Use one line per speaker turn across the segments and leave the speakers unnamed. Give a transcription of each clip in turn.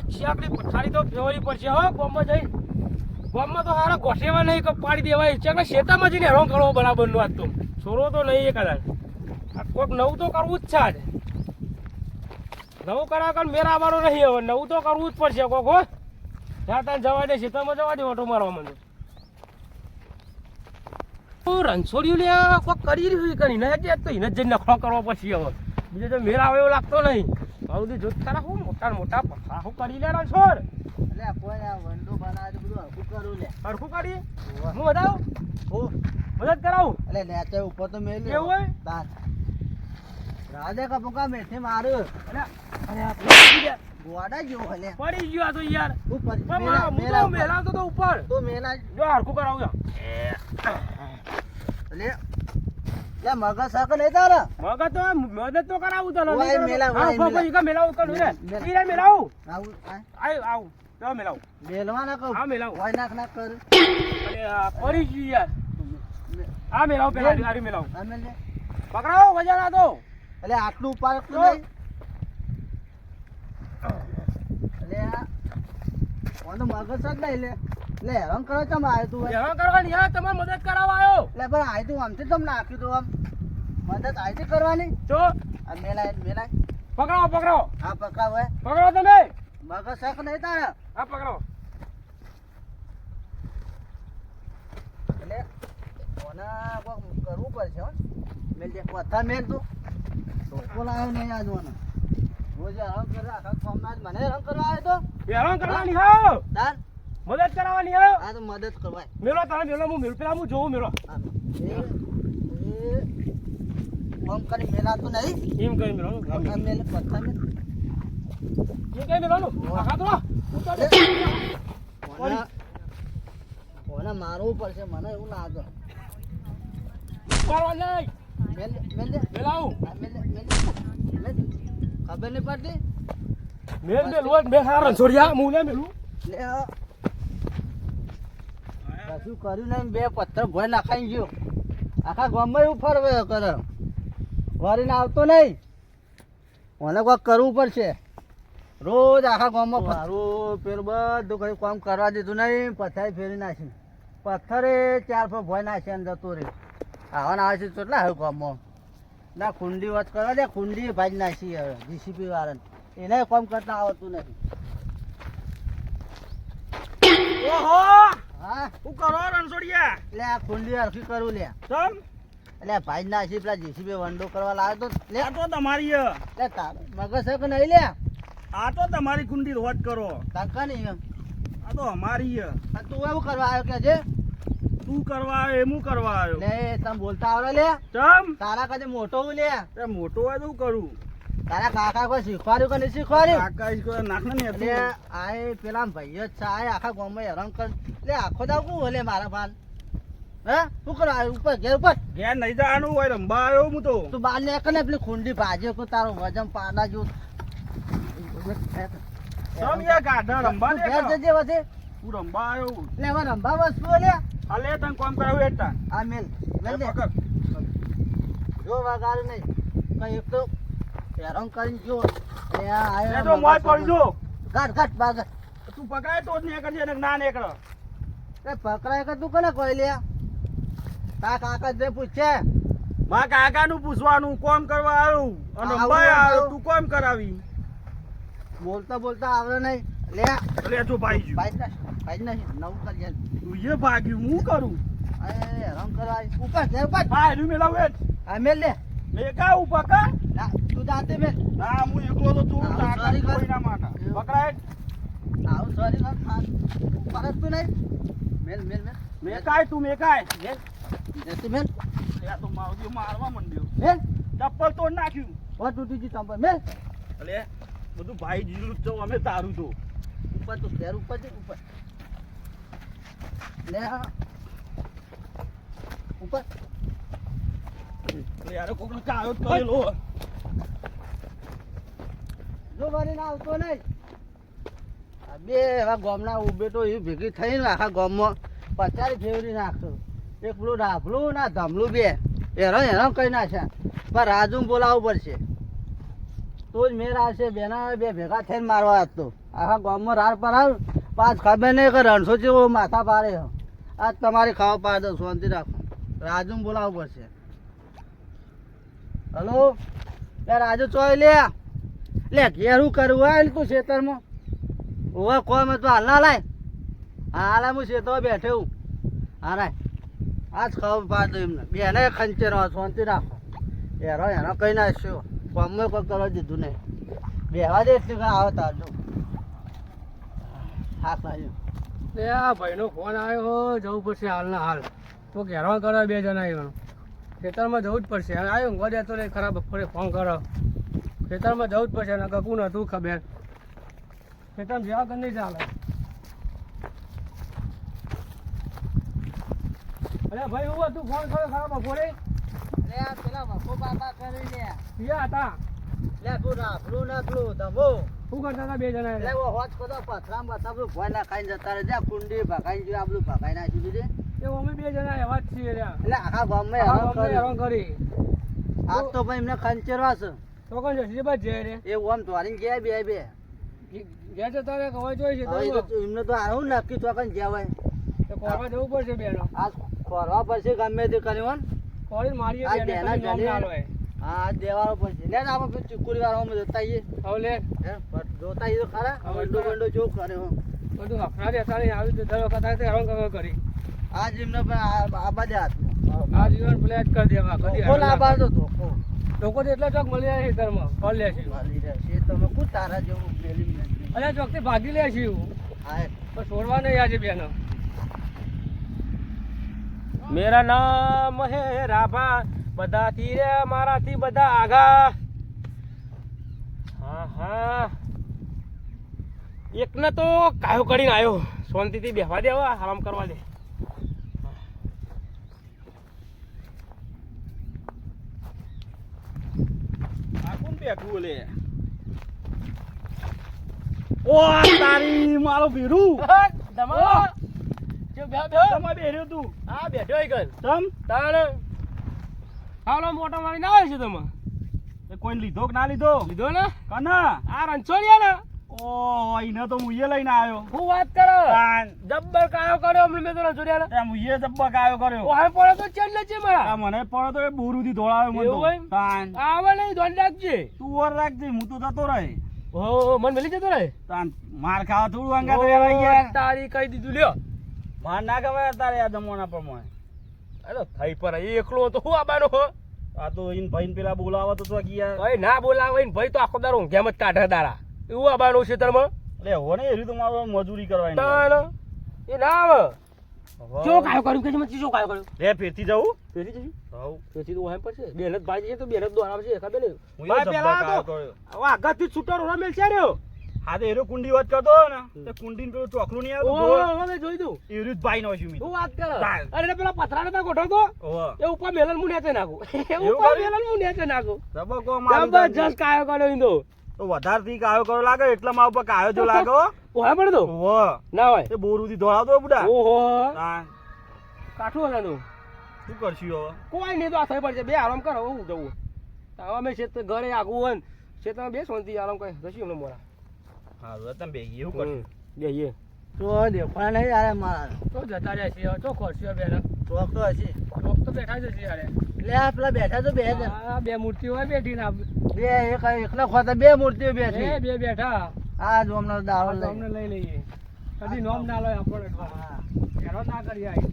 ચાકડી પથારી તો ફેરવવી પડશે હો, ગોમમાં જઈ ગોમમાં તો હારા ગોઠેવા નહીં કે પાડી દેવાય. ચાકડે શેતામાં જઈને હેરાન કરવો બરાબરનું આજ તો. છોરો તો નહીં એ કદાચ. કોઈક નવું તો કરવું જ છે આજે. નવું કરાવ કારણ મેરા આવવાનો નહીં હવે. નવું તો કરવું જ પડશે કોક, હો. ત્યાં ત્યાં જવા દે, શેતામાં જવા દે, ઓટો મારવા માંડો. રણછોડ્યું લે કોક કરી રહ્યું કે ને હજી તો એને જ નખો કરવો પછી હવે. બીજો તો મેરા આવે એવો લાગતો નહીં. ભાવથી જોત તારા, હું મોટા મોટા હું કરી લે છોડ.
એટલે કોઈ આ વંડો બનાવે તો બધું હરખું કરું લે.
હરખું કરી હું બતાવું
હું
મદદ કરાવું?
એટલે નેચે ઉપર તો મેલ
એવું હોય?
બસ. રાધે કપકા મેથી મારું.
અરે અરે આ પડી ગયા.
ગોડા જેવો હલે
પડી ગયો આ તો યાર.
ઉપર. મેલા
હું
મેલા
તો
ઉપર.
તો ઉપર.
તો મેલા
જો. હરખું કરાવું જા.
લે મગજ સક તારા?
મગજ તો મદદ તો કરાવું તો નહીં
મેલા,
હા,
ઓય
ઊભો,
મેલા.
ઊભો, ઈકા મેલાવું કરું રે
મેલા.
મેલાવું.
આવું આ.
આવ આવ. તો મેલાવું.
મેલવા ના કહું?
હા મેલાવું.
હોય નાખ નાખ કર.
અરે પડી ગયું યાર. આ મેલાવું પેલા
મેલ.
આરી મેલાવું. પકડાવો વજન આ તો.
એટલે આટલું ઉપાડ તો. નહીં. એટલે આ. ઓનો મગજ સક લે. લે હેરાન કરો તમે આવ્યો તું
હેરાન કરવાની યાર તમારે મદદ કરાવવા આવ્યો.
લે પણ આઈ તું આમથી તમને નાખ્યું તું આમ. મદદ આઈથી કરવાની?
જો.
આ મેલાય મેલાય.
પકડાવો પકડો.
આ પકડાવ હે.
પકડો તમે.
મગજ શક નહીં તારે?
હા પકડો.
એટલે ઓના કોક કરવું પડશે હો. મેલ દે. પથ્થર મેલ તું. લાવ્યો નહીં આજ ઓને રોજ હેરાન કરે આખા જ મને હેરાન કરવા આવ્યો તો.
હેરાન કરવાની હા.
તાર.
મદદ કરવાની આવ્યો
આ તો મદદ કરવા
મેલો તારે મેલો હું મેલ. પેલા હું જોઉં મેલો.
એ ઓમ કરી મેલાતું નહીં.
એમ કઈ મેલો
ગામ મેલે પથ્થર મે
એમ કઈ મેલો આખા તો ઉતાર
ઓને મારવું પડશે મને એવું લાગે.
મારવા નહીં.
મેલ મેલ
મેલાવું.
મેલ મેલ. મેલ. ખબર નહીં પડતી?
મેલ મેલ મેલ. હારણ છોડ્યા હું લે મેલું.
લે. કશું કર્યું નહીં? બે પથ્થર ભોય નાખાઈ ગયો. આખા ગામમાં એવું ફરવે કરે. વારીને આવતો નહીં. મને કોઈ કરવું પડશે. રોજ આખા ગામમાં મારું પેલું બધું કઈ કામ કરવા દીધું નહીં. પથ્થર ફેરી નાખી. પથ્થરે ચાર ફો ભોય નાખી અંદર જતો રે આવવાના આવે છે કેટલા હવે ગામમાં. ના કુંડી વાત કરવા દે કુંડી ભાજી નાખી હવે જીસીપી વાળાને. એને કામ કરતા આવતું નથી
ઓહો!
હા?
હું કરો રણછોડિયા?
એટલે આ ખુંડી હરખી કરું લે.
તમ
એટલે ભાઈ નાસી પેલા જીસીબી વંડો કરવા લાવ્યો તો. લે.
આ તો તમારી.
લે તાર મગજ છે કે નહીં લે.
આ તો તમારી કુંડી રોજ કરો.
તાકા નહીં
આ તો અમારી.
આ તું એવું કરવા આવ્યો કે છે?
તું કરવા આવ્યો એમ હું કરવા આવ્યો?
લે તમે બોલતા આવડે લે.
ચમ?
તારા કાજે મોટો હું લે.
મોટો હોય તો હું કરું?
તારા કાકા કોઈ શીખવાડ્યું કે નહીં શીખવાડ્યું?
કાકા કોઈ નાખ ને
એટલે આ પેલા ભાઈઓ જ છે આ આખા ગામમાં હેરાન કર લે આખો દાવ કું હલે મારા ભાન? હે? શું કરો? ઉપર ઘેર ઉપર?
ઘેર નહીં જવાનું હોય રંબા આવ્યો હું તો.
તું બાર ને ને પેલી ખૂંડી ભાજી કો તારો વજન પાના જો
સમ યા ગાઢા રંબા
તું ઘેર જજે વસે
હું રંબા આવ્યો
લે હવે રંભા વસ્તુ લે.
આ લે તને કામ કરાવું એટલા
આ મેલ. મેલ જો વાગાર નહીં. કઈ એક તો હેરાન કરીને જો. એ આયો
તો મોય પડજો
ઘાટ ઘાટ બાગ.
તું પકડાય તો જ કરજે ને ના નીકળે.
એ પકડાય કે તું કને કોઈ લે? તા કાકા જે પૂછે.
મા કાકા નું પૂછવાનું કોમ કરવા આવ્યું અને ભાઈ આવ્યો
આવું.
તું કોમ કરાવી.
બોલતા બોલતા આવડે નહીં. લે.
લે જો ભાઈ જો
ભાઈ ના ભાઈ ના નવું કરજે
તું એ ભાગ્યું હું કરું?
એ રંગ કરવા. ઉપર ઉપર
ભાઈ એનું મેલાવ
આ મેલ લે.
મેં કા ઉપર કા?
ના તું જાતે મે
ના હું એકલો તો તું તાકાત. કોઈના માટે. પકડાય.
આવું સોરી કર ખાન ઉપર તું નહીં. મેલ મેલ મેલ.
મેકાય તું મેકાય
મેલ. જતી મેલ.
લે તો માવજી મારવા મંડ્યો.
મેલ.
ચપ્પલ તોડ નાખ્યું.
ઓ તૂટી જી ચંપલ. મેલ.
અલે બધું ભાઈ જીલું તો અમે તારું તો.
ઉપર તો ઘેર ઉપર છે ઉપર. લે. ઉપર.
યાર કોકનો કાયો જ કરેલો
જો વળીને આવતો નહીં. બે એવા ગોમના તો એ ભેગી થઈને આખા ગોમમાં પચારી ફેવરી નાખતો. એક પેલું ના ધમલું બે. હેરાન હેરાન કરી નાખ્યા. પણ રાજુ બોલાવવું પડશે. તો જ મેર આવશે, બેના બે ભેગા થઈને મારવા હતો આખા ગામમાં રાર પર પાછ ખબર નહીં કે રણસો જેવો માથા છે. આજ તમારી ખાવા પાડ શાંતિ રાખો. રાજુ બોલાવવું પડશે. હલો? યાર રાજુ ચોય લે. લે, ઘેર કરવું હોય ને તું ખેતરમાં? કો મેં તો હાલ ના લાય હાલ, હું ખેતરમાં બેઠે હું હા, રાય. આજ ખબર પાડ એમને. બેને ખંચેરો શાંતિ રાખો. એરો, એનો કઈ નાખ્યો કોમે કોઈ કરવા દીધું નહીં. બેવા દે એટલે કાંઈ આવે તાર જો. હાથ લાગ્યો.
લે, આ ભાઈનો ફોન આવ્યો જવું પડશે હાલના હાલ. તો ઘેરવા કરો બે જણા આવ્યો ખેતરમાં જવું જ પડશે. અને આવ્યો ઊંઘવા તો રહે ખરાબ બપોરે ફોન કરો. ખેતરમાં જવું જ પડશે ને ન તું ખબર? ખેતરમાં જેવા કર નહીં ચાલે અરે ભાઈ હું હતું? ફોન કર્યો ખરાબ બપોરે?
આ પેલા વખો બાબા કરી લે
હતા? શું કરતા હતા બે જણા?
લે હોજ કદો પથરામ બથાબલું ભોય ના ખાઈને જતા રહે. કુંડી ભગાઈ જો આપણું ભગાઈ નાખ્યું દીધી
એ અમે બે જણા એવા જ છીએ
એટલે આખા હેરાન
કરી.
આજ તો ભાઈ એમને ખંચેરવા છે.
તો કોણ જશે બાદ જઈ રે.
એ ઓમ ધોરીને ગયા બે બે.
ઘેર જતા રે કવાય જોઈ છે
તો એમને તો આવું નક્કી તો કઈ જવાય
તો કોરવા જવું પડશે બેનો.
આજ ખોરવા પડશે ગમે તે કર્યું
બેને
બેના હા દેવાનો પડશે લે ને આપણે પેલું ચીકુડી વાળામાં જતા આવીએ
હવે લે.
હે, પણ જોતા આવીએ તો ખરા. બંડો બંડો જો કરે હો.
બધું હફડા દેતા નહીં આવી દર વખત આવે હેરાન કરવા કરી.
આ એમને પણ આ- આ હાથમાં
આ જીવન પ્લેટ કરી દેવા. કદી
ધોકો
હેરાન
ના
ના
ધોકો.
લોકો તો એટલા ચોક મળી જાય ખેતરમાં ફળ લે છે.
તમે કું તારા જેવું પેલી
અરે ચોકથી ભાગી લે છે એવું.
હા,
તો છોડવા નહીં આજે બેનો. મેરા નામ હે રાભા. બધાથી રે મારાથી બધા આગા હા હા. એકને તો કાયો કરીને આવ્યો શાંતિથી બેહવા દે હવે આરામ કરવા દે.
બેઠું ઓલે? ઓ તારી મારો ભીરું. તમે બેઠ્યો તું.
હા બેઠો
તમ?
તારે હાલો મોટો મારી ના આવે છે તમે?
એ કોઈને લીધો કે ના લીધો?
લીધો ને?
કના?
આ રણછોડિયા ને
ઓ એને તો હું લઈને આવ્યો.
હું વાત કરો? જબ્બર કાયો કર્યો હમણાં મેં તો રણછોડિયા ને
એમ મુએ જબ્બર કાયો કર્યો.
ઓહે પડે તો ચેન લે છે
આ
મારા.
મને પડે તો એ બોરુથી ધોળાવે મને તો. તાન.
આવે નહીં ધોન રાખજે.
તું ઓર રાખજે હું તો જતો રહે.
ઓ મન મળી જતો રહે?
તાન માર ખાવા થોડું રહેવાય યાર
તારી કહી દીધું લ્યો.
માર ના ગમે તારે આ જમવાના પ્રમાણે.
અરે થઈ પર એકલો તો હું આબાનો હો?
આ તો ઇન ભાઈ પેલા બોલાવા તો તો ગયા.
ભાઈ ના બોલાવે ઇન ભાઈ તો આખો દારો ઊંઘ્યામ જ કાઢે દાડા. એવું આબાનો છે તરમાં?
એટલે હો ને એરી તો મારો મજૂરી
કરવા એ ના આવે જો કાયો કર્યું કે મચી જો કાયો કર્યું?
લે ફેરથી જાઉં?
પેલી જજી.
હાઉ.
પેલી તો ઓહે પડશે. બેનત ભાઈ છે તો બેનત દોરાવ છે ખબર ને
હું એ
ભાઈ પેલા તો. આગળથી છૂટો રમેલ છે રહ્યો.
હા તો એરો કુંડી વાત કરતો ને તે કુંડીને પેલું ચોકલું નહીં આવતું?
હવે જોઈ દઉં
એરું જ ભાઈ નાખ્યું મેં
હું વાત કરે. અરે પેલા પથરાને તા ગોઠવતો?
તો
એ ઉપર મેલન હું નેચે નાખું. એ ઉપર મેલન હું નેચે નાખું.
જબકો મારું
જબરજસ્ત કાયો કર્યો ઇંદો
તો. વધારથી કાયો કરો લાગે? એટલા મારા ઉપર કાયો જો લાગો હો.
ઓહે પડે તો.
ઓ
ના હોય.
તે બોરુથી ધોળાવતો હોય બુડા.
ઓહો.
હા.
કાઠું હશે તું
શું કરશું હવે?
કોઈ નહીં તો આ થઈ પડશે. બે આરામ કરો હું જવું. અમે ક્ષેત્ર ઘરે આગું હોય ને. ક્ષેત્રમાં બે શાંતિ આરામ કરે રસી એમને મોરા
હા તમે બેગી એવું કરશું
જઈએ
તો દેખાડા નહીં યાર મારા.
તો જતા રહ્યા છીએ તો ખોરશીઓ બેન
ચોક તો હશે.
ચોક તો બેઠા જ છે યારે.
લે આ પેલા બેઠા તો બે.
બે મૂર્તિઓ હોય બેઠી ના
બે એક એકલા ખોતા બે મૂર્તિઓ બેઠી.
બે બેઠા.
આ જો હમણાં
અમને
લઈ.
લઈ લઈએ. કદી નોમ ના લો આપણે
હા.
ના કરી આવી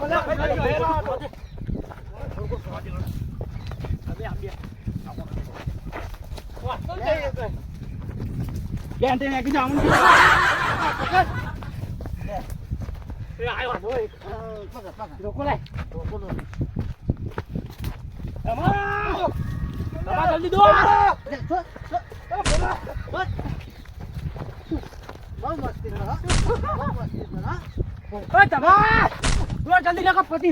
લ્યા
બેન તે નાખી જાઉં
રોકો લાય તમા જલ્દી દો
બહુ મસ્તી કરો, હા? બહુ મસ્તી કરો, હા?
ઓય ધમાલ દો જલ્દી નાખો પતિ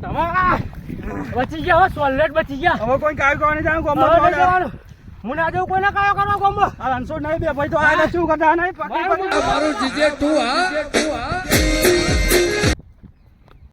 ધમાલ બચી ગયા હવે સોલેટ બચી ગયા.
હવે કોઈ કાયો કરવાની
નહીં જવાનું. હું ના જવું કોઈને કાયો કરવા ગમો
આ રણછોડ નહીં બે ભાઈ તો આને શું કરતા? નહીં
મારું જીજે તું હા.